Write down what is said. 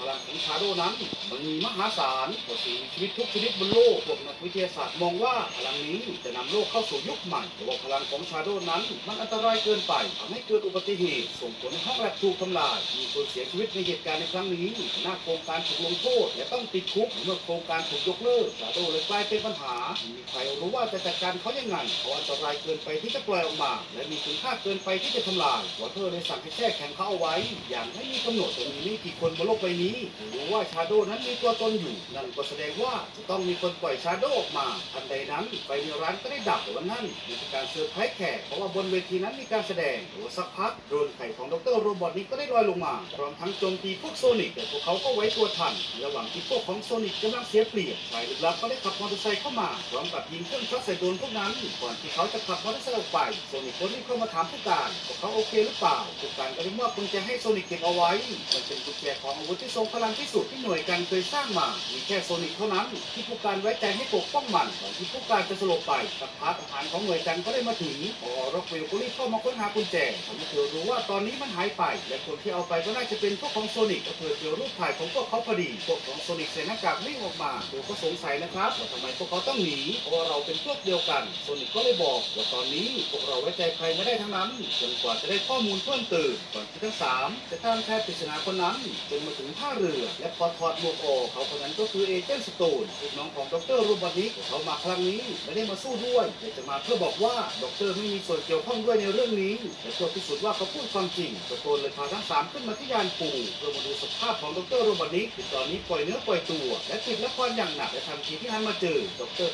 พลังของชาโดนั้นมันมีมหาศาลกว่าสิ่งมีชีวิตทุกชนิดบนโลกพวกนักวิทยาศาสตร์มองว่าพลังนี้จะนำโลกเข้าสู่ยุคใหม่แต่ว่าพลังของชาโดนั้น มันอันตรายเกินไปทำให้เกิดอุบัติเหตุส่งผลให้ห้องแลบถูกทำลาย มีคนเสียชีวิตในเหตุการณ์ในครั้งนี้หน้าโครงการถูกลงโทษและต้องติดคุกเมื่อโครงการถูกยกเลิกชาโดเลยกลายเป็นปัญหาไม่มีใครรู้ว่าจะจัดการเขายังไงเพราะอันตรายเกินไปที่จะปล่อยออกมา และมีคุณค่าเกินไปที่จะทำลายวอเตอร์เลยสั่งให้แช่แข็งเขาเอาไว้ อย่างไม่มีกำหนดจะมีไม่กี่คนบนโลกใบนี้ที่รู้ว่าชาโดนั้นมีตัวตนอยู่ นั่นก็แสดงว่าจะต้องมีคนปล่อยชาโดออกมาทันใดนั้นไฟในร้านก็ได้ดับแต่ว่านั่นมีการเซอร์ไพรส์แขกเพราะว่าบนเวทีนั้นมีการแสดงหัวสักพักโดนไข่ของดรโรบอทนี้ก็ได้ลอยลงมาพร้อมทั้งโจมตีพวกโซนิกแต่พวกเขาก็ไว้ตัวทันระหว่างที่พวกของโซนิกกำลังเสียเปรียบชายลึกลับก็ได้ขับมอเตอร์ไซค์เข้ามาพร้อมกับยิงเครื่องช็อตใส่โดนพวกนั้นก่อนที่เขาจะขับมอเตอร์ไซค์ออกไปโซนิกก็รีบเข้ามาถามผู้การว่าเขาโอเคหรือเปล่าผู้การก็ได้มอบกุญแจให้โซนิกเก็บเอาไว้มันเป็นกุญแจของอาวุธที่ทรงพลังที่สุดที่หน่วยกันเคยสร้างมา มีแค่โซนิกเท่านั้น ที่ผู้การไว้ใจให้ปกป้องมันก่อนที่ผู้การจะสลบไปสักพักทหารของหน่วยกันก็ได้มาถึงพอร็อกเวลก็รีบเข้ามาค้นหากุญแจทำให้เธอรู้ว่าตอนนี้มันหายไป และคนที่เอาไปก็น่าจะเป็นพวกของโซนิกก็เธอเจอรูปถ่ายของพวกเขาพอดีพวกของโซนิกใส่หน้ากากวิ่งออกมาเธอก็สงสัยนะครับว่าทำไมพวกเขาต้องหนีเพราะเราเป็นพวกเดียวกันโซนิกก็เลยบอกว่าตอนนี้พวกเราไว้ใจใครไม่ได้ทั้งนั้นจนกว่าจะได้ข้อมูลเพิ่มเติมก่อนที่ทั้งสามจะตามแพทย์ปริศนาคนนั้นจนมาถึงท่าเรือ และพอถอดหมวกออกเขาคนนั้นก็คือเอเจนต์สโตนลูกน้องของดรรูบันนี้เขามาครั้งนี้ไม่ได้มาสู้ด้วยแต่จะมาเพื่อบอกว่าดรไม่มีส่วนเกี่ยวข้องด้วยในเรื่องนี้และเพื่อพิสูจน์ว่าเขาพูดความจริงสโตนเลยพาทั้งสามขึ้นมาที่ยานปูเพื่อมาดูสภาพของดรรูบันนี้ที่ตอนนี้ปล่อยเนื้อปล่อยตัว และติดละครอย่างหนักและทันทีที่หันมาเจอดรก็